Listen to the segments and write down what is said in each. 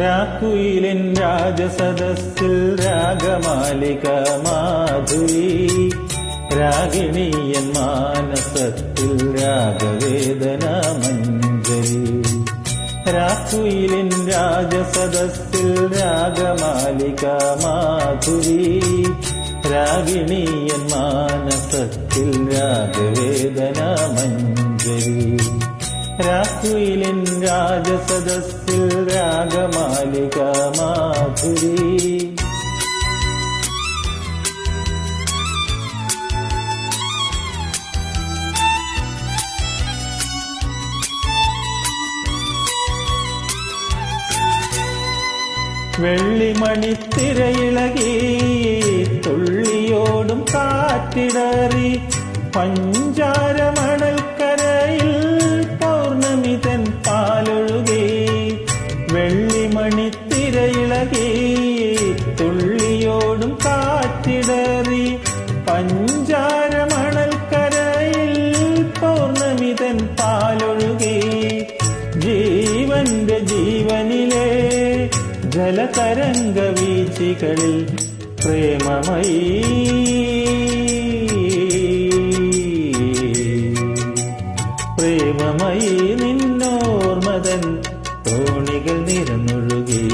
രാക്കുയിലിൻ രാജസദസ്സിൽ രാഗമാലിക മാധുരി. രാഗിണിയൻ മാനസത്തിൽ രാഗവേദന മഞ്ജരി. രാക്കുയിലിൻ രാജസദസ്സിൽ രാഗമാലിക മാധുരി. രാഗിണിയൻ മാനസത്തിൽ രാഗവേദന മഞ്ജരി. രാക്കുയിലിൻ രാജസദസ്സിൽ രാഗമാലിക മാധുരി. വെള്ളിമണിത്തിരയിളകി തുള്ളിയോടും കാറ്റിടറി പഞ്ചാരമണൽക്കരയിൽ പാലൊഴുകി ജീവന്റെ ജീവനിലെ ജലതരംഗ വീച്ചികളിൽ പ്രേമമയി. പ്രേമമയി നിന്നോർമതൻ തോണികൾ നിരന്നൊഴുകി.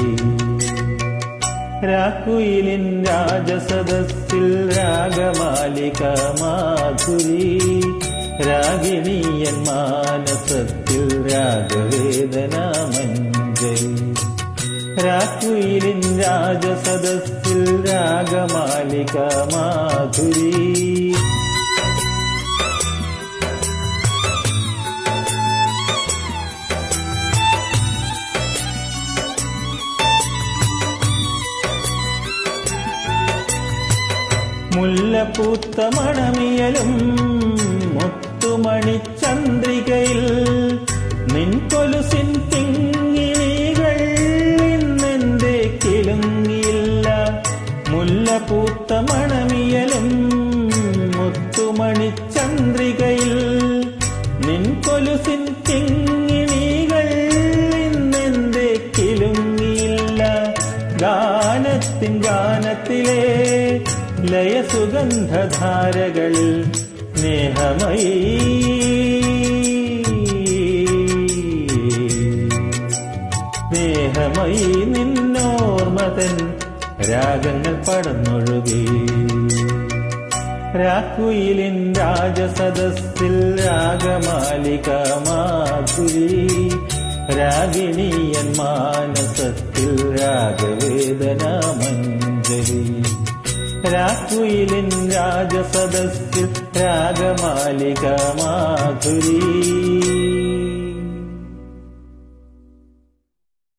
രാക്കുയിലിൻ രാജസദസ്സിൽ രാഗമാലിക മാധുരി. രാഗിണിയൻ മാനസത്തിൽ രാഗവേദന മഞ്ജരി. രാക്കുയിലിൻ രാജസദസ്സിൽ രാഗമാലിക മാധുരി. മുല്ലപ്പൂത്ത മണമിയലും മുത്തുമണി ചന്ദ്രികയിൽ നിൻ കൊലുസിൻ തിങ്ങിണികൾ ഇന്നെന്തേ കിളുങ്ങിയില്ല. മുല്ലപ്പൂത്ത മണമിയലും മുത്തുമണി ചന്ദ്രികയിൽ നിൻ കൊലുസിൻ തിങ്ങിണികൾ ഇന്നെന്തേ കിളുങ്ങിയില്ല. ഗാനത്തിൻ ഗാനത്തിലെ ലയസുഗന്ധധാരകളിൽ സ്നേഹമയീ സ്നേഹമയി നിന്നോർമതൻ രാഗങ്ങൾ പടന്നൊഴുകി. രാക്കുയിലിൻ രാജസദസ്സിൽ രാഗമാലിക മാധുരി രാഗിണിയൻ മാനസത്തിൽ രാഗവേദന രാക്കുയിലിൻ രാജസദസ്സിൽ രാഗമാലിക മാധുരി.